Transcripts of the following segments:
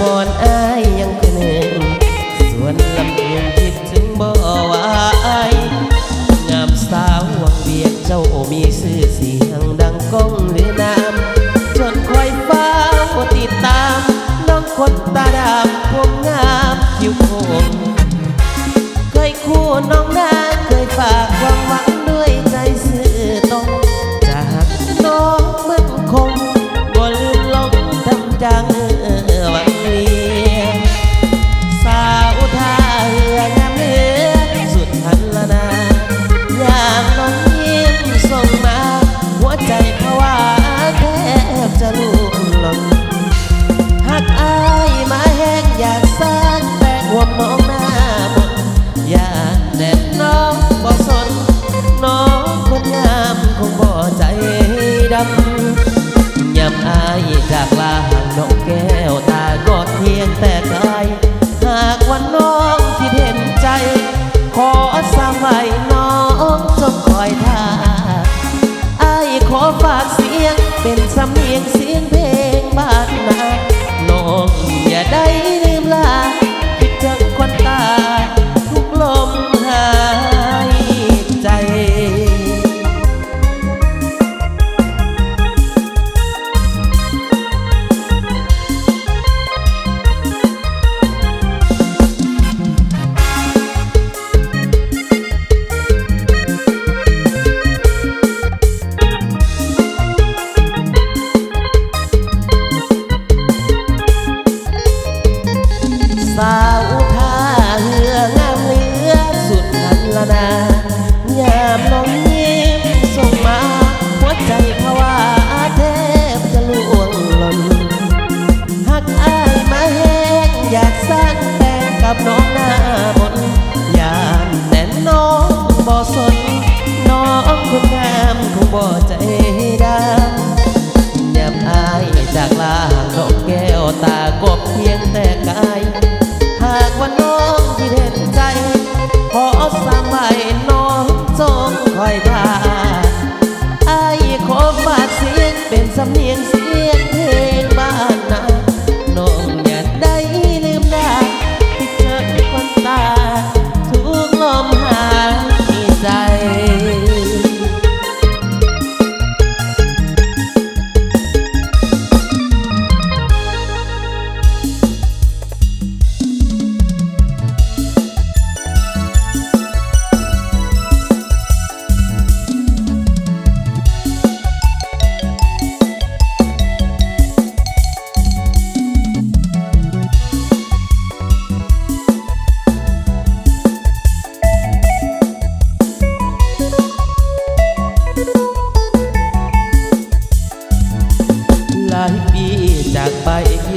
ก่อนอา องาบนอย่น้องบ่สน น้องคนงามคงบ่ใจดำยำอายจากลาหางน้แก้วตาก็เทียงแต่กายหากวันน้องคิดเห็นใจ ขอสางไว้น้องจงคอยท่าอาขอฝากเสียงเป็นสำเนียงเสียงเพลงบ้าน 拜。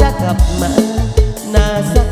จะกลับมาน่าส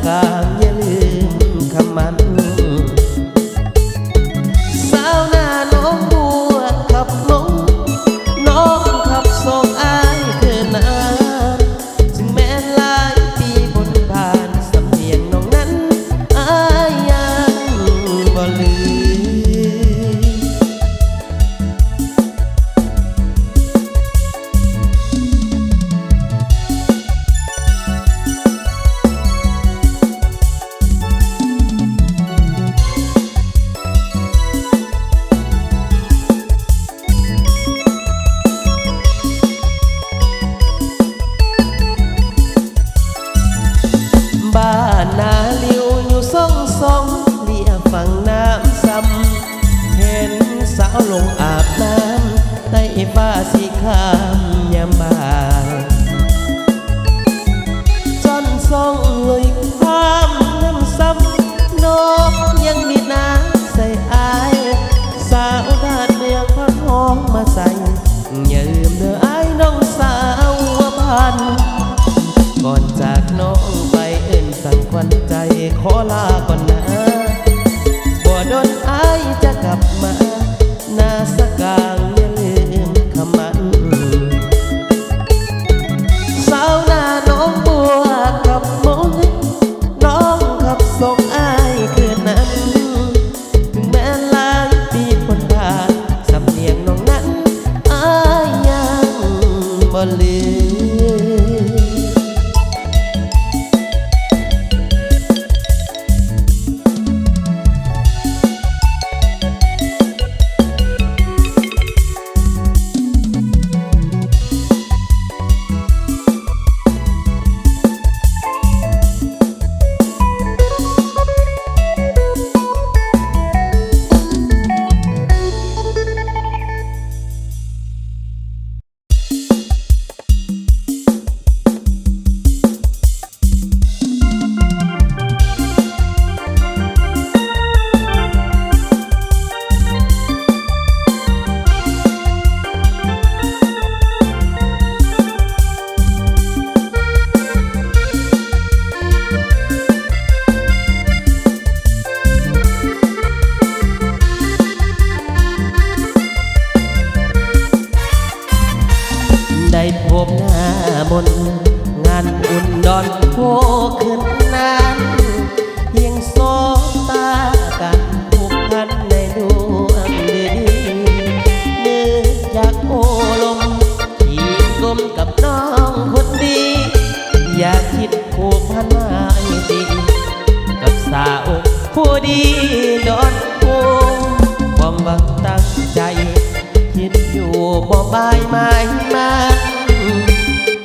บ่บายไม้มา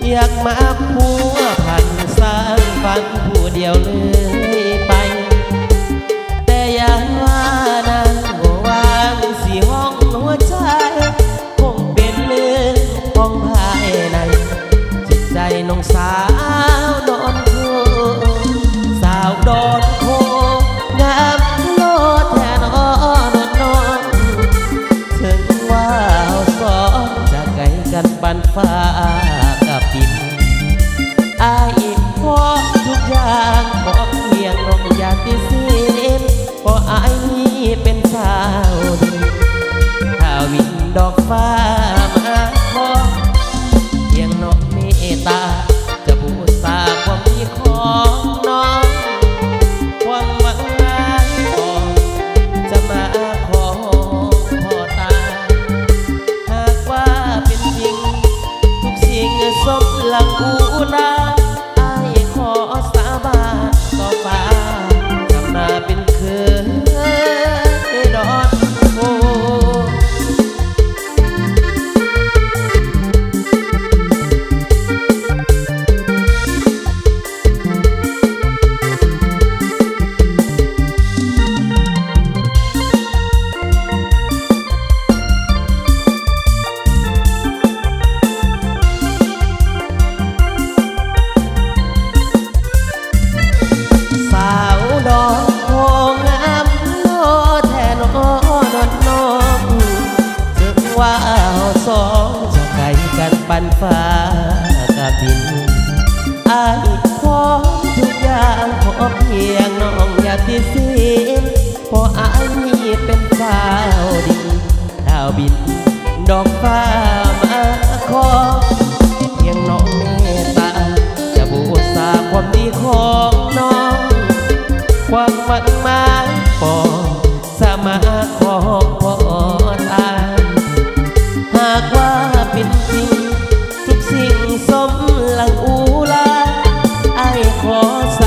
อยากมาพัวพันสร้างฟันผู้เดียวเลย nossa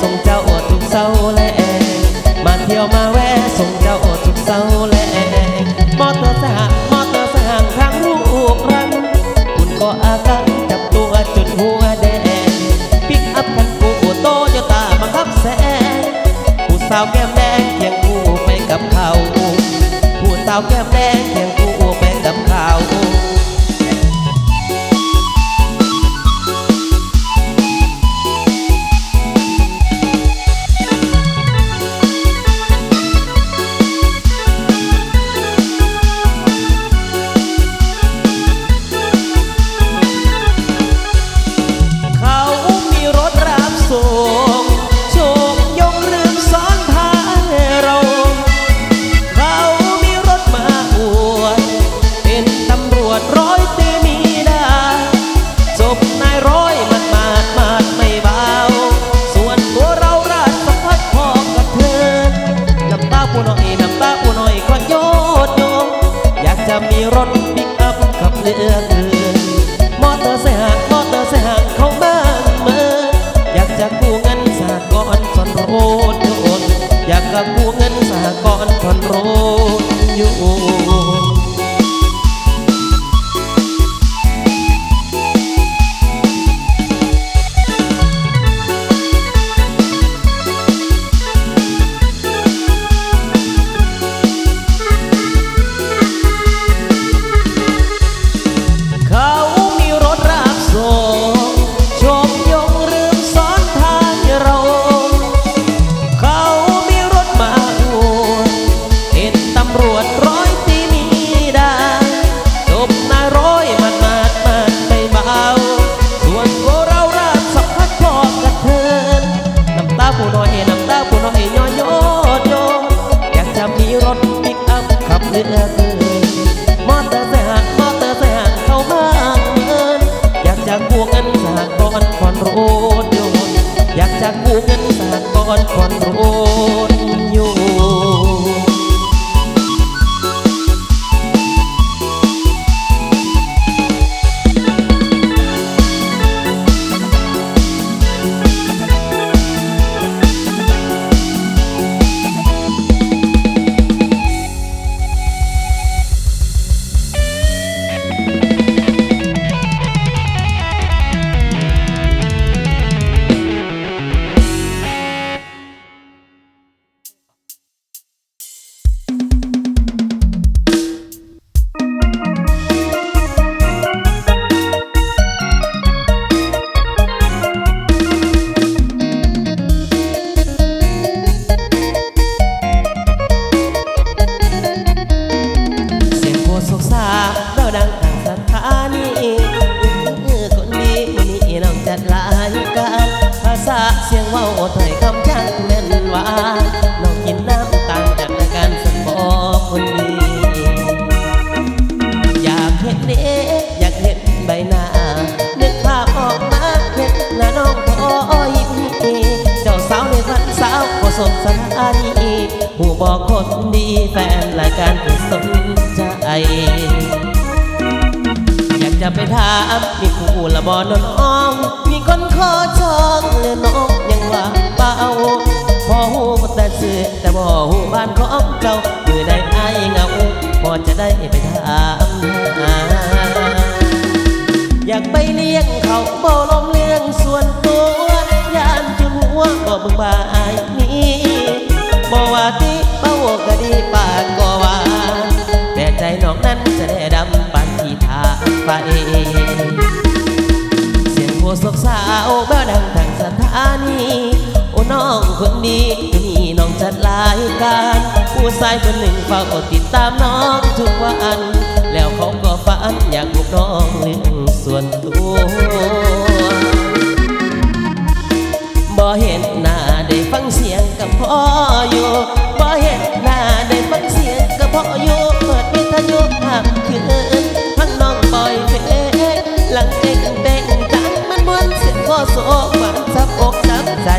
ส่งเจ้าทุกเสา จัดรายการภาษาเสียงเว่าถ้อยคำช่างแม่นหวานน้องกินน้ำตาลจากราการสบอคนดีอยากเห็นเด็กอยากเห็นใบหน้านึกภาพออกมาเห็นหน้าน้องพอยิ้มเจ้าสาวในฝันสาวผสมสถานีหูบอกคนดีแฟนรายการที่สนใจอยากจะไปถามมีคู่ละบอนน้อง ขอจองเลือน้องยังว่าเปล่าพอหูแต่สื่อแต่บ่หูบ้านของเก่ามือใดไอ้เงาพอจะได้ไปถามหาอยากไปเลี้ยงเขาบ่ลงเลี้ยงส่วนตัว ยานจุนหัวบ่เบิ่งบ้า คนดีมีน้องจัดรายการ ผู้ชายคนหนึ่งเฝ้าติดตามน้องทุกวัน แล้วเขาก็ฝันอยากลูกน้องเรื่งส่วนตัวบ่เห็นหน้าได้ฟังเสียงกับพ่ออยู่บ่เห็นหน้าได้ฟังเสียงกับพ่ออยู่เปิดวิทยุหักคืนทั้งน้องปล่อยเพลงหลังเต้นเต้นจังมันมวนเสียงพ่อโศกมันซับอกซับใจ